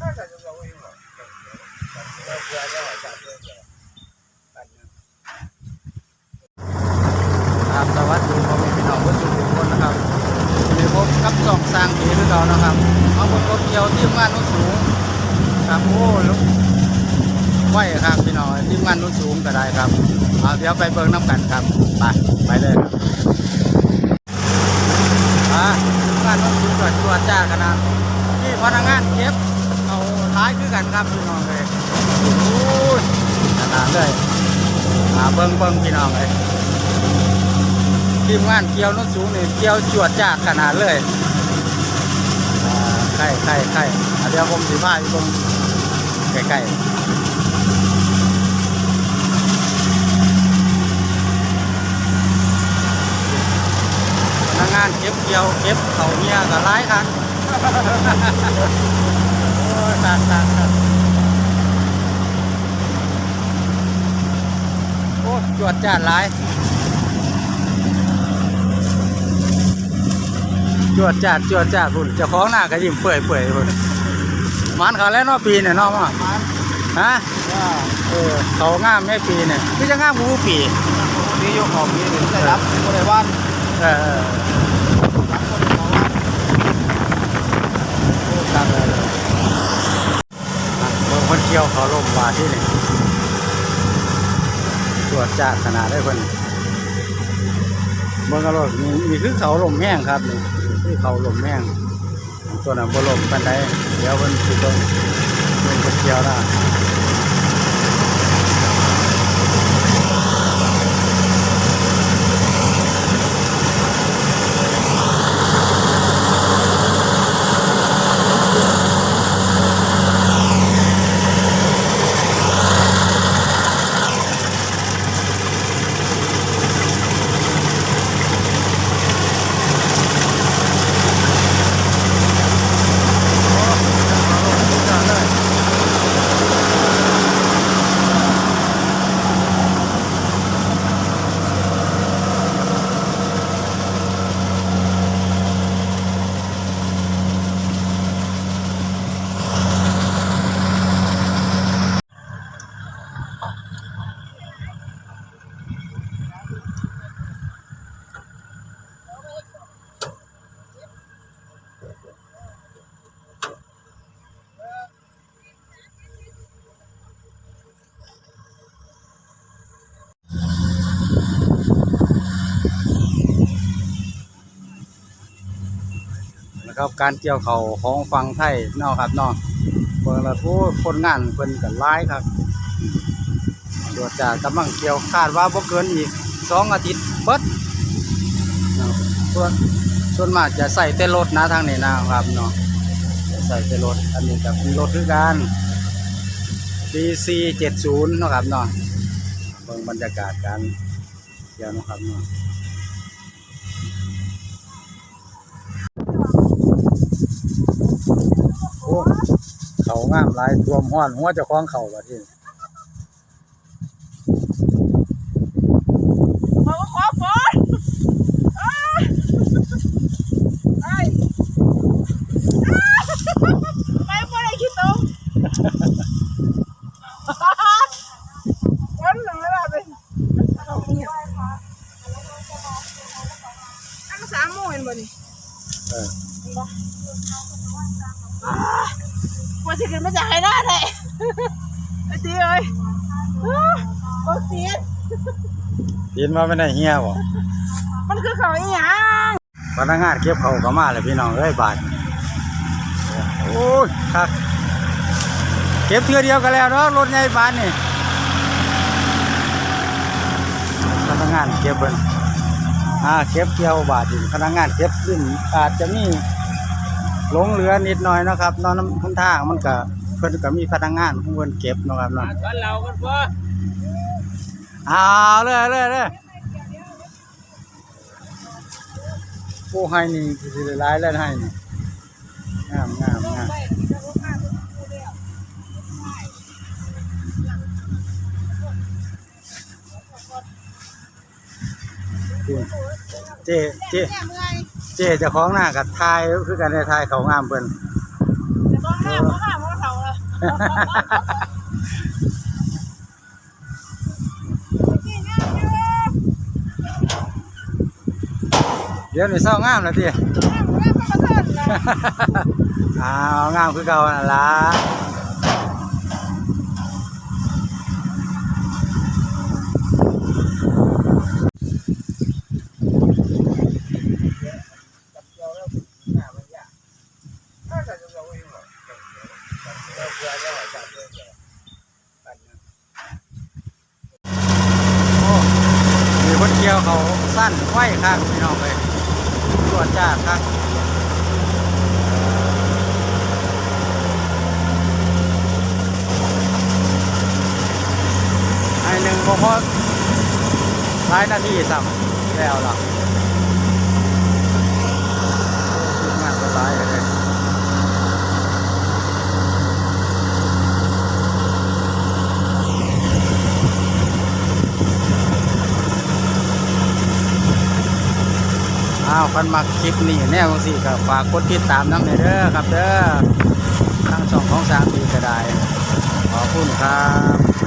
ครับสวัสดีพ่อแม่พี่น้องผู้ชมทุกคนนะครับวันนี้พบกับสองสร้างผีคือเรานะครับเอาบนรถเกี่ยวทีมงานนุ่นสูงครับโอ้ลุกไหวครับพี่น้องทีมงานนุ่นสูงก็ได้ครับเอาเดี๋ยวไปเบิ่งน้ำกันครับไปไปเลยครับอ่าทีมงานนุ่นสูงตรวจตรวจจ้าขนาดนี่พนักงานเก็บ เอาท้ายคือกันครับพี่น้องเลยโอ้ยขนาดเลยอ่าเบิ่งเบิ่งพี่น้องเลยทีมงานเกี่ยวนุ่นสูงนี่เกี่ยวจวดจ้าขนาดเลยใกล้ใกล้ใกล้อะเดี๋ยวผมสีผ้าอยู่ตรงใกล้ใกล้งานเก็บเกี่ยวเก็บเขาเนี่ยก็ร้ายครับ ตานตานตานโอ้จวดจ้าร้าย จวดจัดจวดจัดพุ่นเจ้าของหน้าก็ยิ้มเปื่อยเปื่อยพุ่นมันเขาแล้วเนาะปีเนี่ยเนาะมาฮะเออเขางามไม่ปีเนี่ยคือจะงามกูปีนี่ยกของนี่ถึงได้รับคนในบ้านเออเออรับคนในบ้านโอ้ตังเลยเลยอะ เกี่ยวเขาลมบาที่นี่ตรวจจัดขนาดได้คนเมืองกระโดดนี่นี่คือเขาลมแห้งครับนี่คือเขาลมแห้งตัวนั้นบ่ลมกันได้เดี๋ยวมันสิเบิ่งเบิ่งคนเกี่ยวนะ นะ ครับ การเกี่ยวเขาของฟังไทยนาะครับนาะเปิดละผู้คนงานเพิ่นกันร้ายครับตรวจจากกำลังเกี่ยวคาดว่าบ่เกินอีกสองอาทิตย์เบิดส่วนส่วนมากจะใส่แต่รถนะทางนี้นะครับเนาะจะใส่แต่รถอันนี้ก็เป็นรถคือกัน DC 70เนะครับเนาะเบิ่งบรรยากาศการเกี่ยวนะครับเนาะ โอ้เขางามหลายรวมห้อนหัวเจ้าของเขาบัดนี้เขาก็ขอฝนเอ้ยเอ้ยไปบ่ได้คิดตรงฝนหนึ่งแล้วล่ะเป็นอันสามโมงเห็นบ่นี่เออ เห็นบ่อ้าวกว่าสิขึ้นมาจากไหนได้เลยไอ้ตีเอ้ยอ้าวบ่เสียยินว่าไม่ได้เฮียบ่มันคือเขาอีหยังพนักงานเก็บเขาก็มาเลยพี่น้องเอ้ยบาทโอ้ยคักเก็บเทือเดียวกันแล้วเนาะรถใหญ่บานนี่พนักงานเก็บเบิ่นอ่าเก็บเกี่ยวบาทอยู่พนักงานเก็บขึ้นอาจจะมีห ลงเหลือนิดหน่อยนะครับเนอนน้ำพันทางมันก็เพิ่นก็มีพนักงานของเพิ่นเก็บนะครับเนาะตอนเรากันพ่อเอาเลยเลยเลยโอ้ให้นี่สิได้ายแล้วให้นี่งามงามงามเจ๊เจ๊ จ๊เจ้าของหน้ากับทายคือกันในทายเขางามเพิ่นจะต้องหน้าเพราะว่าเพราะเขานี่งามอยู่งามเดี๋ยวนี่เศร้างามแล้วติงามพระประธานนะอ้าวงามคือเก่านั่นล่ะ มีคนเกี่ยวเขาสั้นไว้ข้างพี่น้องเลยตรวจจ้าข้างไอ้หนึ่งก็พอหลายนาทีซ้ำแล้วล่ะทีมงานก็หลายเลย อ้าวคันมาคลิปนี้แนวสิก็ฝากกดติดตามน้ำเด้อครับเด้อทั้งสองของสามดีก็ได้ขอบคุณครับ